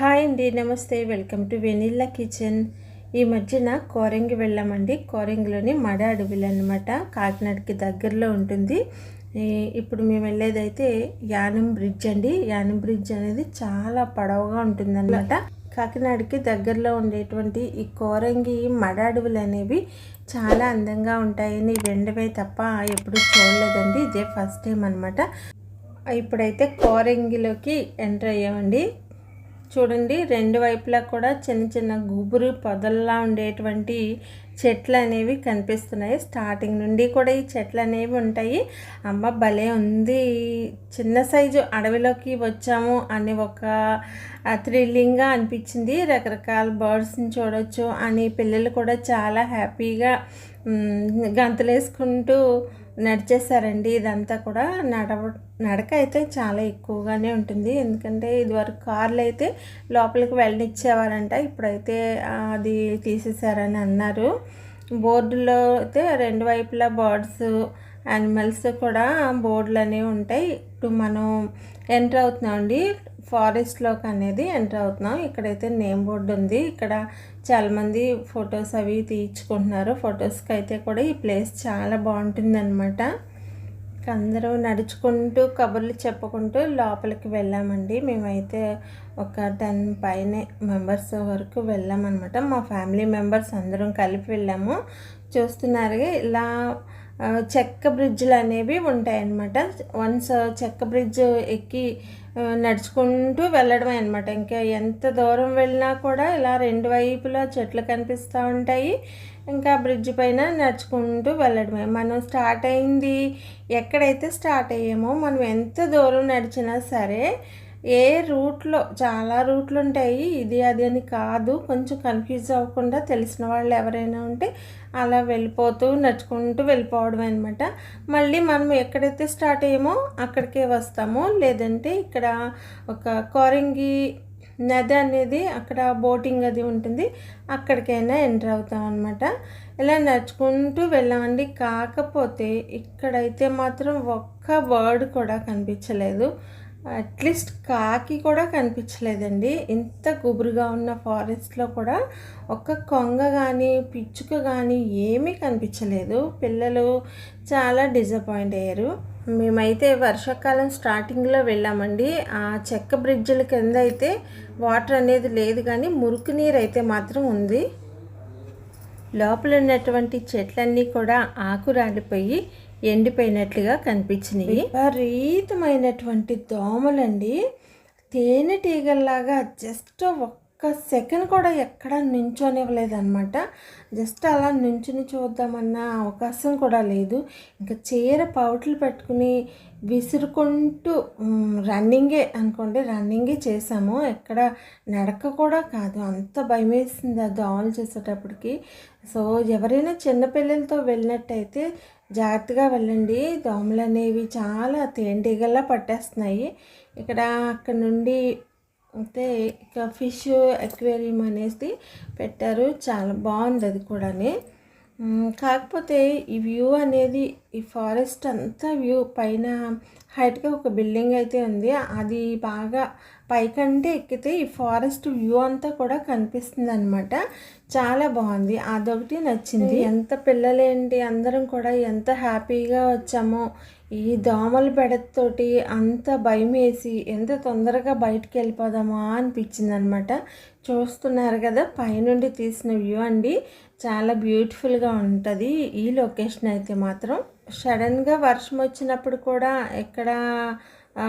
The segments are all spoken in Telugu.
హాయ్ అండి నమస్తే. Welcome to vanilla kitchen. ఈ మధ్యన కోరంగి వెళ్ళామండి. కోరంగిలోని మడ అడవిలు అనమాట కాకినాడకి దగ్గరలో ఉంటుంది. ఇప్పుడు మేము వెళ్ళేదైతే యానం బ్రిడ్జ్ అండి. యానం బ్రిడ్జ్ అనేది చాలా పొడవుగా ఉంటుందన్నమాట. కాకినాడకి దగ్గరలో ఉండేటువంటి ఈ కోరంగి మడ అడవులు అనేవి చాలా అందంగా ఉంటాయని వెండవే తప్ప ఎప్పుడు చూడలేదండి. ఇదే ఫస్ట్ టైం అనమాట ఇప్పుడైతే కోరంగిలోకి ఎంటర్ అయ్యామండి. చూడండి రెండు వైపులా కూడా చిన్న చిన్న గుబురు పొదల్లా ఉండేటువంటి చెట్లు అనేవి కనిపిస్తున్నాయి. స్టార్టింగ్ నుండి కూడా ఈ చెట్లు అనేవి ఉంటాయి. అమ్మ భలే ఉంది. చిన్న సైజు అడవిలోకి వచ్చాము అని ఒక థ్రిల్లింగ్గా అనిపించింది. రకరకాల బర్డ్స్ని చూడొచ్చు అని పిల్లలు కూడా చాలా హ్యాపీగా గంతులేసుకుంటూ నడిచేసారండి ఇదంతా కూడా నడవ నడక అయితే చాలా ఎక్కువగానే ఉంటుంది. ఎందుకంటే ఇదివరకు కార్లు అయితే లోపలికి వెళ్ళనిచ్చేవారంట. ఇప్పుడైతే అది తీసేశారని అన్నారు. బోర్డులో అయితే రెండు వైపులా బర్డ్స్ యానిమల్స్ కూడా బోర్డులు అనేవి ఉంటాయి. ఇప్పుడు మనం ఎంటర్ అవుతున్నామండి. ఫారెస్ట్లోకి అనేది ఎంటర్ అవుతున్నాం. ఇక్కడైతే నేమ్ బోర్డు ఉంది. ఇక్కడ చాలామంది ఫొటోస్ అవి తీయించుకుంటున్నారు. ఫొటోస్కి అయితే కూడా ఈ ప్లేస్ చాలా బాగుంటుందన్నమాట. అందరూ నడుచుకుంటూ కబుర్లు చెప్పుకుంటూ లోపలికి వెళ్ళామండి. మేమైతే ఒక టెన్ పైనే మెంబర్స్ వరకు వెళ్ళామన్నమాట. మా ఫ్యామిలీ మెంబర్స్ అందరం కలిపి వెళ్ళాము. చూస్తున్నారు ఇలా చెక్క బ్రిడ్జ్లు అనేవి ఉంటాయన్నమాట. వన్స్ చెక్క బ్రిడ్జ్ ఎక్కి నడుచుకుంటూ వెళ్ళడమే అనమాట ఇంకా ఎంత దూరం వెళ్ళినా కూడా ఇలా రెండు వైపులా చెట్లు కనిపిస్తూ ఉంటాయి. ఇంకా బ్రిడ్జ్ పైన నడుచుకుంటూ వెళ్ళడమే. మనం స్టార్ట్ అయింది ఎక్కడైతే స్టార్ట్ అయ్యామో మనం ఎంత దూరం నడిచినా సరే ఏ రూట్లో చాలా రూట్లు ఉంటాయి ఇది అది అని కాదు. కొంచెం కన్ఫ్యూజ్ అవ్వకుండా తెలిసిన వాళ్ళు ఎవరైనా ఉంటే అలా వెళ్ళిపోతూ నడుచుకుంటూ వెళ్ళిపోవడం అనమాట మళ్ళీ మనం ఎక్కడైతే స్టార్ట్ అయ్యామో అక్కడికే వస్తాము. లేదంటే ఇక్కడ ఒక కోరింగి నది అనేది అక్కడ బోటింగ్ అది ఉంటుంది. అక్కడికైనా ఎంటర్ అవుతాం అనమాట ఇలా నడుచుకుంటూ వెళ్ళామండి. కాకపోతే ఇక్కడైతే మాత్రం ఒక్క వర్డ్ కూడా కనిపించలేదు. అట్లీస్ట్ కాకి కూడా కనిపించలేదండి. ఇంత గుబురుగా ఉన్న ఫారెస్ట్లో కూడా ఒక్క కొంగ కానీ పిచ్చుక కానీ ఏమీ కనిపించలేదు. పిల్లలు చాలా డిసప్పాయింట్ అయ్యారు. మేమైతే వర్షాకాలం స్టార్టింగ్లో వెళ్ళామండి. ఆ చెక్క బ్రిడ్జిల కింద అయితే వాటర్ అనేది లేదు కానీ మురికి నీరు అయితే మాత్రం ఉంది. లోపల ఉన్నటువంటి చెట్లన్నీ కూడా ఆకు రాలిపోయి ఎండిపోయినట్లుగా కనిపించినాయి. విపరీతమైనటువంటి దోమలండి. తేనెటీగల్లాగా జస్ట్ ఒక్క సెకండ్ కూడా ఎక్కడ నించోనివ్వలేదన్నమాట. జస్ట్ అలా నించుని చూద్దామన్న అవకాశం కూడా లేదు. ఇంకా చీర పౌట్లు పెట్టుకుని విసురుకుంటూ రన్నింగే అనుకోండి రన్నింగే చేసాము. ఎక్కడ నడక కూడా కాదు. అంత భయం వేసింది ఆ దోమలు చేసేటప్పటికి. సో ఎవరైనా చిన్నపిల్లలతో వెళ్ళినట్టయితే జాగ్రత్తగా వెళ్ళండి. దోమలు అనేవి చాలా తేనెటీగల్లా పట్టేస్తున్నాయి. ఇక్కడ అక్కడ నుండి అయితే ఇక ఫిష్ అక్వేరియం అనేసి పెట్టారు. చాలా బాగుంది అది కూడానే కాకపోతే ఈ వ్యూ అనేది ఈ ఫారెస్ట్ అంతా వ్యూ పైన హైట్గా ఒక బిల్డింగ్ అయితే ఉంది. అది బాగా పైకంటే ఎక్కితే ఈ ఫారెస్ట్ వ్యూ అంతా కూడా కనిపిస్తుంది అనమాట చాలా బాగుంది. అదొకటి నచ్చింది. ఎంత పిల్లలేంటి అందరం కూడా ఎంత హ్యాపీగా వచ్చామో. ఈ దోమల పెడతతోటి అంత భయం వేసి ఎంత తొందరగా బయటికి వెళ్ళిపోదామా అనిపించింది అనమాట చూస్తున్నారు కదా పైనుండి తీసిన వ్యూ అండి. చాలా బ్యూటిఫుల్గా ఉంటుంది ఈ లొకేషన్ అయితే మాత్రం. సడన్గా వర్షం వచ్చినప్పుడు కూడా ఎక్కడ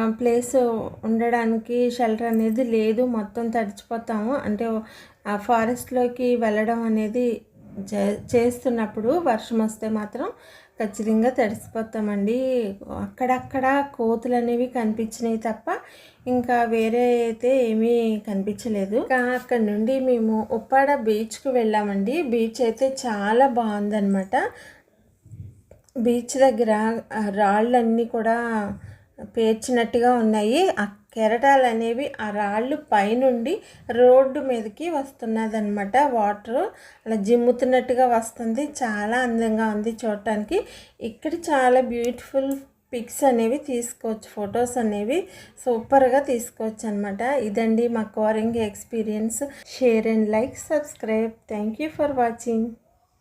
ప్లేస్ ఉండడానికి షెల్టర్ అనేది లేదు. మొత్తం తడిచిపోతాము. అంటే ఆ ఫారెస్ట్లోకి వెళ్ళడం అనేది చే- చేస్తున్నప్పుడు వర్షం వస్తే మాత్రం ఖచ్చితంగా తడిసిపోతామండి. అక్కడక్కడ కోతులు అనేవి కనిపించినాయి తప్ప ఇంకా వేరే అయితే ఏమీ కనిపించలేదు. అక్కడ నుండి మేము ఉప్పాడ బీచ్కి వెళ్ళామండి. బీచ్ అయితే చాలా బాగుందన్నమాట. బీచ్ దగ్గర రాళ్ళన్నీ కూడా పేర్చినట్టుగా ఉన్నాయి. ఆ కెరటాలు అనేవి ఆ రాళ్ళు పైనుండి రోడ్డు మీదకి వస్తున్నదన్నమాట. వాటర్ అలా జిమ్ముతున్నట్టుగా వస్తుంది. చాలా అందంగా ఉంది చూడటానికి. ఇక్కడ చాలా బ్యూటిఫుల్ పిక్స్ అనేవి తీసుకోవచ్చు. ఫొటోస్ అనేవి సూపర్గా తీసుకోవచ్చు అనమాట ఇదండి మా కోరింగ్ experience. Share and like subscribe. Thank you for watching.